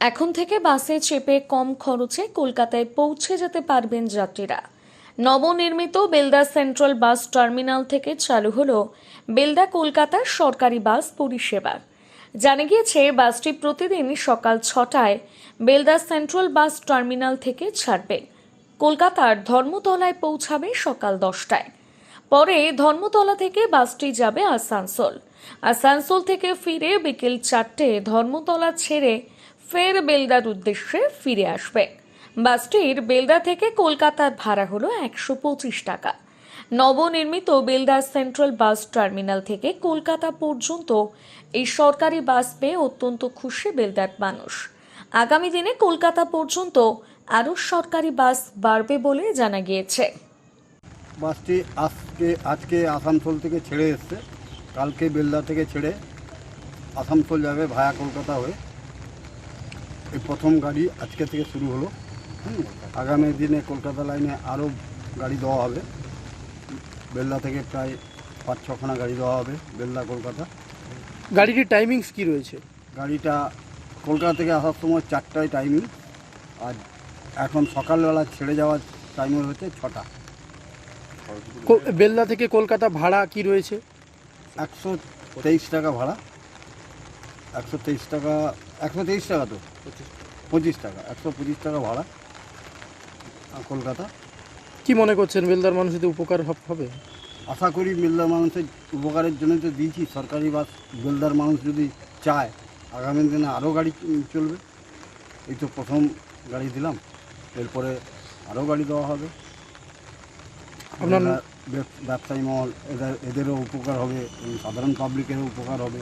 এখন থেকে বাসে চেপে কম খরচে কলকাতায় পৌঁছে যেতে পারবেন যাত্রীরা। নবনির্মিত বেলদা সেন্ট্রাল বাস টার্মিনাল থেকে চালু হলো বেলদা কলকাতার সরকারি বাস পরিষেবা। জানা গিয়েছে, বাসটি প্রতিদিন সকাল ছটায় বেলদা সেন্ট্রাল বাস টার্মিনাল থেকে ছাড়বে। কলকাতার ধর্মতলায় পৌঁছাবে সকাল দশটায়। পরে ধর্মতলা থেকে বাসটি যাবে আসানসোল। আসানসোল থেকে ফিরে বিকেল চারটে ধর্মতলা ছেড়ে ফের বেলদার উদ্দেশ্যে ফিরে আসবে। বাসটির বেলদা থেকে কলকাতার ভাড়া হলো একশো পঁচিশ টাকা। নবনির্মিত বেলদা সেন্ট্রাল বাস টার্মিনাল থেকে কলকাতা পর্যন্ত এই সরকারি বাস পেয়ে অত্যন্ত খুশি বেলদার মানুষ। আগামী দিনে কলকাতা পর্যন্ত আরও সরকারি বাস বাড়বে বলে জানা গিয়েছে। বাসটি আজকে আজকে আসানসোল থেকে ছেড়ে এসছে। কালকে বেলদা থেকে ছেড়ে আসানসোল যাবে ভায়া কলকাতা হয়ে। এই প্রথম গাড়ি আজকে থেকে শুরু হলো। আগামী দিনে কলকাতা লাইনে আরও গাড়ি দেওয়া হবে। বেলদা থেকে প্রায় পাঁচ ছখানা গাড়ি দেওয়া হবে বেলদা কলকাতা। গাড়িটির টাইমিংস কি রয়েছে? গাড়িটা কলকাতা থেকে আসার সময় চারটায় টাইমিং আর এখন সকালবেলা ছেড়ে যাওয়ার টাইমিং হচ্ছে ছটা। বেলদা থেকে কলকাতা ভাড়া কি রয়েছে? একশো তেইশ টাকা ভাড়া। একশো তেইশ টাকা একশো তেইশ টাকা তো? পঁচিশ টাকা একশো পঁচিশ টাকা ভাড়া। কলকাতা? কি মনে করছেন বেলদার মানুষদের উপকার হবে? আশা করি বেলদার মানুষের উপকারের জন্য তো দিয়েছি। সরকারি বাস বেলদার মানুষ যদি চায় আগামী দিনে আরও গাড়ি চলবে। এই তো প্রথম গাড়ি দিলাম এরপরে আরও গাড়ি দেওয়া হবে। আপনার- ব্যবসায়ী মহল এদের এদেরও উপকার হবে সাধারণ পাবলিকেরও উপকার হবে।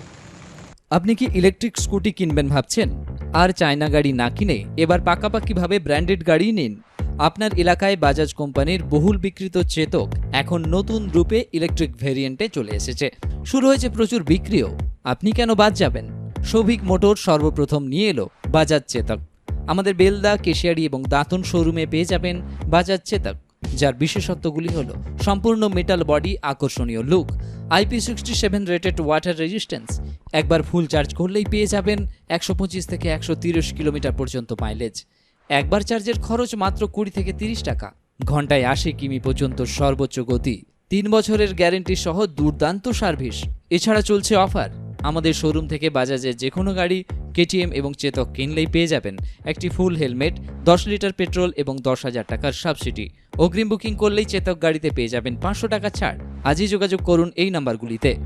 আপনি কি ইলেকট্রিক স্কুটি কিনবেন ভাবছেন? আর চায়না গাড়ি না কিনে এবার পাকাপাকিভাবে ব্র্যান্ডেড গাড়ি নিন। আপনার এলাকায় বাজাজ কোম্পানির বহুল বিক্রিত চেতক এখন নতুন রূপে ইলেকট্রিক ভেরিয়েন্টে চলে এসেছে। শুরু হয়েছে প্রচুর বিক্রিও। আপনি কেন বাদ যাবেন? সৌভিক মোটর সর্বপ্রথম নিয়ে এলো বাজাজ চেতক। আমাদের বেলদা, কেশিয়ারি এবং দাঁতন শোরুমে পেয়ে যাবেন বাজাজ চেতক, যার বিশেষত্বগুলি হল সম্পূর্ণ মেটাল বডি আকর্ষণীয় look IP sixty seven rated water resistance একবার ফুল চার্জ করলেই পেয়ে যাবেন একশো পঁচিশ থেকে একশো তিরিশ কিলোমিটার পর্যন্ত মাইলেজ। একবার চার্জের খরচ মাত্র কুড়ি থেকে তিরিশ টাকা। ঘন্টায় আশি কিমি পর্যন্ত সর্বোচ্চ গতি। তিন বছরের গ্যারেন্টি সহ দুর্দান্ত সার্ভিস। এছাড়া চলছে অফার। আমাদের শোরুম থেকে বাজাজের যে কোনো গাড়ি কেটিএম এবং চেতক কিনলেই পেয়ে যাবেন একটি ফুল হেলমেট, দশ লিটার পেট্রোল এবং দশ হাজার টাকার সাবসিডি। অগ্রিম বুকিং করলেই চেতক গাড়িতে পেয়ে যাবেন পাঁচশো টাকা ছাড়। আজই যোগাযোগ করুন এই নাম্বারগুলিতে।